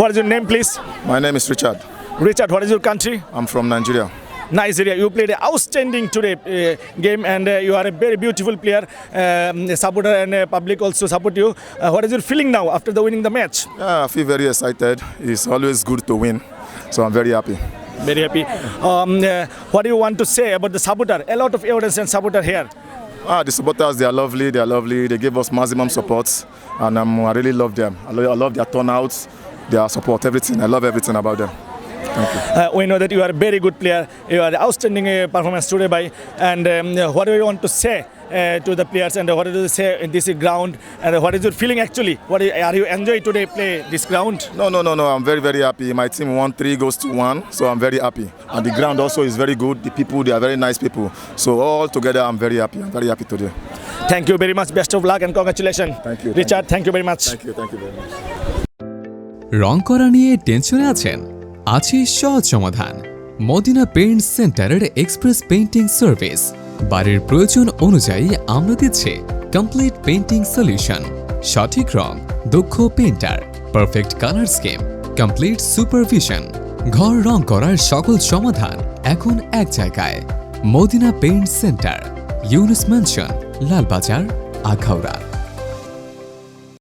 What is your name, please? My name is Richard. Richard, what is your country? I'm from Nigeria. Nigeria. You played an outstanding today uh, game, and uh, you are a very beautiful player. Um, supporter and uh, public also support you. Uh, what is your feeling now after the winning the match? Yeah, I feel very excited. It's always good to win, so I'm very happy. Very happy. Um, uh, what do you want to say about the supporter? A lot of evidence and supporter here. Ah, the supporters, they are lovely. They are lovely. They give us maximum support, and um, I really love them. I love, I love their turnouts, their support, everything. I love everything about them. Uh, we know that you are a very good player. You are outstanding uh, performance today by. And um, what do you want to say uh, to the players? And what do you say in this ground? And what is your feeling actually? What are are you enjoy today play this ground? No, no, no, no. I'm very, very happy. My team won three goals to one, so I'm very happy. And the ground also is very good. The people, they are very nice people. So all together, I'm very happy. I'm very happy today. Thank you very much. Best of luck and congratulations. Thank you, thank Richard. Thank you very much. Thank you, thank you very much. রং করা নিয়ে টেনশনে আছেন? আছে সহজ সমাধান। Madina paint সেন্টারের express painting service. বাড়ির প্রয়োজন অনুযায়ী আমরা দিচ্ছি। Complete painting solution. সঠিক রং, দক্ষ painter, perfect colour scheme complete supervision. ঘর রং করার সকল সমাধান এখন এক জায়গায়। Madina paint centre, Yunus mansion, Lalbazar, Akhaura.